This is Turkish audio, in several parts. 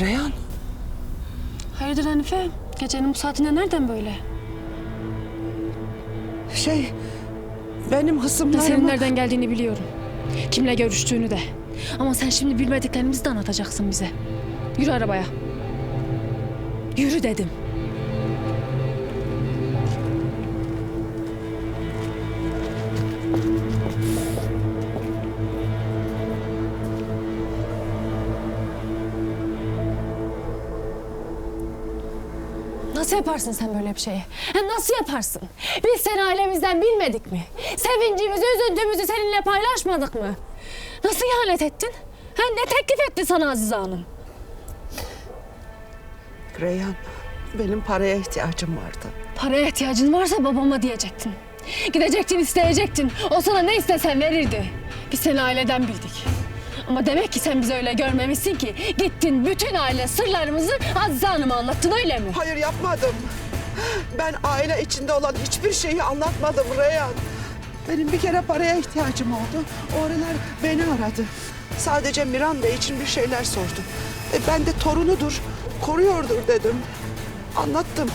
Reyhan. Hayırdır Hanife? Gecenin bu saatinde nereden böyle? Şey, benim hısımlarım... Senin nereden geldiğini biliyorum. Kimle görüştüğünü de. Ama sen şimdi bilmediklerimizi de anlatacaksın bize. Yürü arabaya. Yürü dedim. Nasıl yaparsın sen böyle bir şeyi? Ha, nasıl yaparsın? Biz seni ailemizden bilmedik mi? Sevincimizi, üzüntümüzü seninle paylaşmadık mı? Nasıl ihanet ettin? Ha, ne teklif etti sana Azize Hanım? Reyhan, benim paraya ihtiyacım vardı. Paraya ihtiyacın varsa babama diyecektin. Gidecektin, isteyecektin. O sana ne istesen verirdi. Biz seni aileden bildik. Ama demek ki sen bizi öyle görmemişsin ki. Gittin bütün aile sırlarımızı Azize Hanım'a anlattın öyle mi? Hayır yapmadım. Ben aile içinde olan hiçbir şeyi anlatmadım Reyhan. Benim bir kere paraya ihtiyacım oldu. O aralar beni aradı. Sadece Miranda için bir şeyler sordu. E ben de torunudur, koruyordur dedim. Anlattım.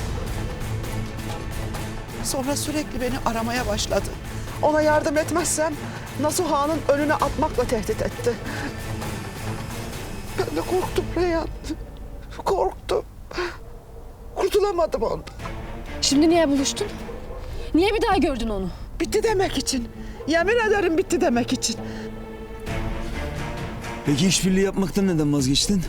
Sonra sürekli beni aramaya başladı. Ona yardım etmezsem Nasuh Han'ın önüne atmakla tehdit etti. Ben de korktum Reyhan. Korktum. Kurtulamadım ondan. Şimdi niye buluştun? Niye bir daha gördün onu? Bitti demek için. Yemin ederim bitti demek için. Peki işbirliği yapmaktan neden vazgeçtin?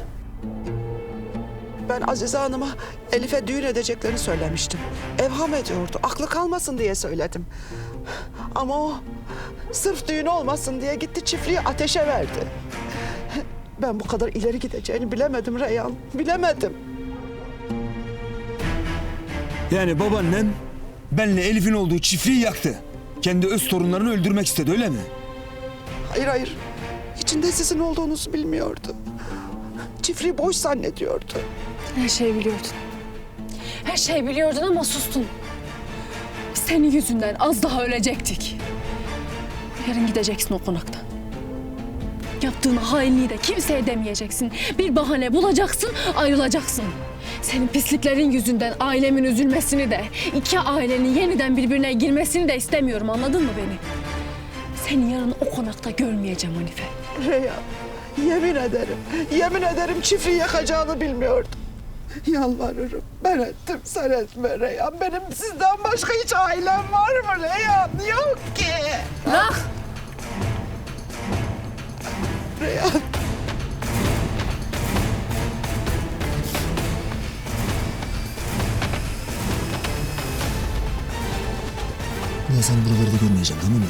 Ben Azize Hanım'a Elif'e düğün edeceklerini söylemiştim. Evham ediyordu. Aklı kalmasın diye söyledim. Ama o sırf düğün olmasın diye gitti çiftliği ateşe verdi. Ben bu kadar ileri gideceğini bilemedim Reyhan. Bilemedim. Yani babaannem benle Elif'in olduğu çiftliği yaktı. Kendi öz torunlarını öldürmek istedi öyle mi? Hayır hayır. İçinde sizin olduğunuzu bilmiyordu. Çiftliği boş zannediyordu. Her şeyi biliyordun. Her şeyi biliyordun ama sustun. Senin yüzünden az daha ölecektik. Yarın gideceksin o konaktan. Yaptığın hainliği de kimseye demeyeceksin. Bir bahane bulacaksın, ayrılacaksın. Senin pisliklerin yüzünden ailemin üzülmesini de, iki ailenin yeniden birbirine girmesini de istemiyorum. Anladın mı beni? Seni yarın o konakta görmeyeceğim Hanife. Reyhan, yemin ederim, yemin ederim çiftliği yakacağını bilmiyordum. Yalvarırım, ben ettim, sen etme Reyhan. Benim sizden başka hiç ailem var mı Reyhan? Yok ki. Bırak! Reyhan, Ya sen buraları da görmeyeceğim tamam mı?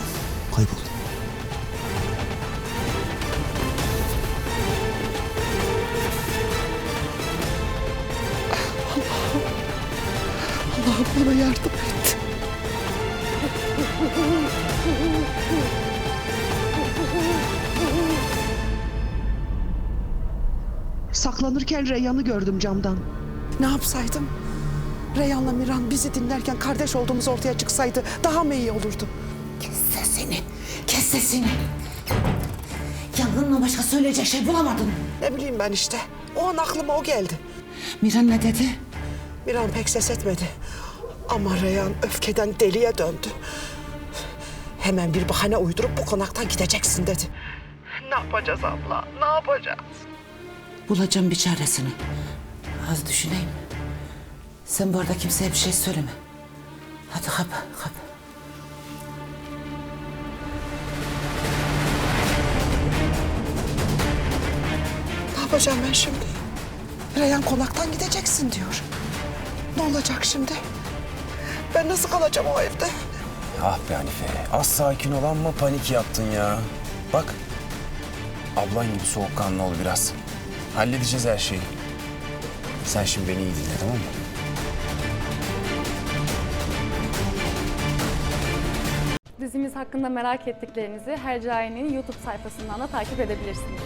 Kaybol. Allah'ım bana yardım et. Saklanırken Reyhan'ı gördüm camdan. Ne yapsaydım? Reyhan'la Miran bizi dinlerken kardeş olduğumuz ortaya çıksaydı daha mı iyi olurdu? Kes sesini. Kes sesini. Yangınla başka söyleyecek şey bulamadın. Ne bileyim ben işte. O an aklıma o geldi. Miran ne dedi? Miran pek ses etmedi. Ama Reyhan öfkeden deliye döndü. Hemen bir bahane uydurup bu konaktan gideceksin dedi. Ne yapacağız abla? Ne yapacağız? Bulacağım bir çaresini. Az düşüneyim. Sen bu arada kimseye bir şey söyleme. Hadi kapa, kapa. Ne yapacağım ben şimdi? Reyhan konaktan gideceksin diyor. Ne olacak şimdi? Ben nasıl kalacağım o evde? Ah be Hanife, az sakin ol ama panik yaptın ya. Bak, ablan gibi soğukkanlı ol biraz. Halledeceğiz her şeyi. Sen şimdi beni iyi dinle tamam mı? Dizimiz hakkında merak ettiklerinizi Hercai'nin YouTube sayfasından da takip edebilirsiniz.